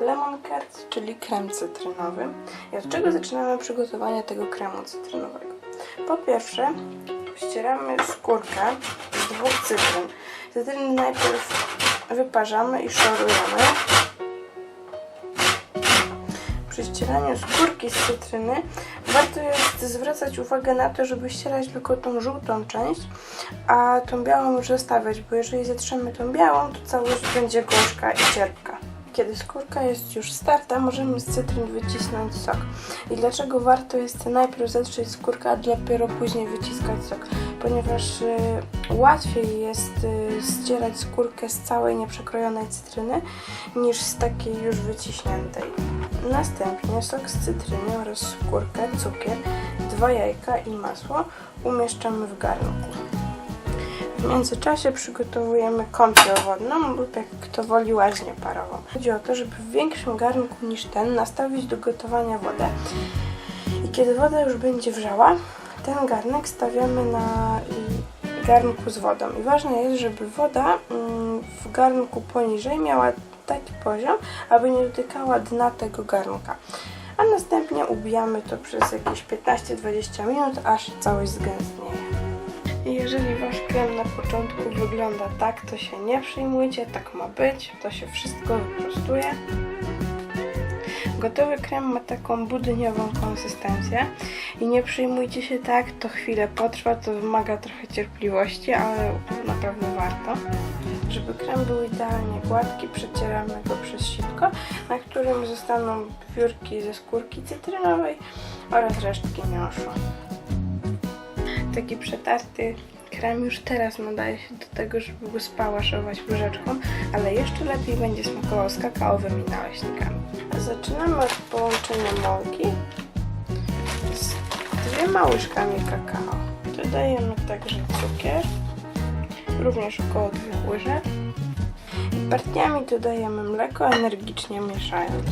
lemon curd, czyli krem cytrynowy. I od czego zaczynamy przygotowanie tego kremu cytrynowego? Po pierwsze, ścieramy skórkę z dwóch cytryn. Cytryny najpierw wyparzamy i szorujemy. Przy ścieraniu skórki z cytryny warto jest zwracać uwagę na to, żeby ścierać tylko tą żółtą część, a tą białą już zostawiać, bo jeżeli zetrzemy tą białą, to całość będzie gorzka i cierpka. Kiedy skórka jest już starta, możemy z cytryn wycisnąć sok. I dlaczego warto jest najpierw zetrzeć skórkę, a dopiero później wyciskać sok? Ponieważ y, łatwiej jest y, ścierać skórkę z całej nieprzekrojonej cytryny niż z takiej już wyciśniętej. Następnie sok z cytryny oraz skórkę, cukier, dwa jajka i masło umieszczamy w garnku. W międzyczasie przygotowujemy kąpiel wodną lub jak kto woli łaźnię parową. Chodzi o to, żeby w większym garnku niż ten nastawić do gotowania wodę. I kiedy woda już będzie wrzała, ten garnek stawiamy na y, garnku z wodą. I ważne jest, żeby woda mm, w garnku poniżej miała taki poziom, aby nie dotykała dna tego garnka. A następnie ubijamy to przez jakieś 15-20 minut, aż całość zgęstnieje. Jeżeli wasz krem na początku wygląda tak, to się nie przejmujcie, tak ma być, to się wszystko wyprostuje. Gotowy krem ma taką budyniową konsystencję i nie przejmujcie się tak, to chwilę potrwa, to wymaga trochę cierpliwości, ale naprawdę warto. Żeby krem był idealnie gładki, przecieramy go przez sitko, na którym zostaną piórki ze skórki cytrynowej oraz resztki miąższu. Taki przetarty krem już teraz nadaje się do tego, żeby go spałaszować łyżeczką, ale jeszcze lepiej będzie smakował z kakaowymi naleśnikami. Zaczynamy od połączenia mąki z dwiema łyżkami kakao. Dodajemy także cukier, również około dwóch łyżek. I partiami dodajemy mleko, energicznie mieszając.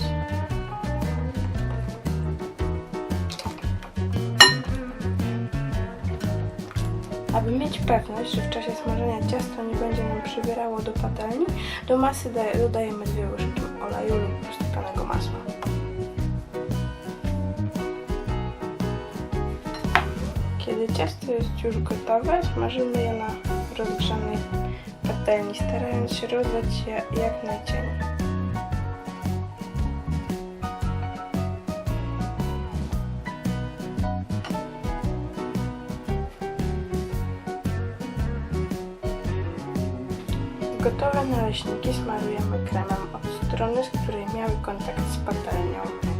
Aby mieć pewność, że w czasie smażenia ciasto nie będzie nam przybierało do patelni, do masy daje- dodajemy dwie łyżki oleju lub roztopionego masła. Kiedy ciasto jest już gotowe, smażymy je na rozgrzanej patelni, starając się rozdać je jak najcieniej. Gotowe naleśniki smarujemy kremem od strony, z której miały kontakt z patelnią.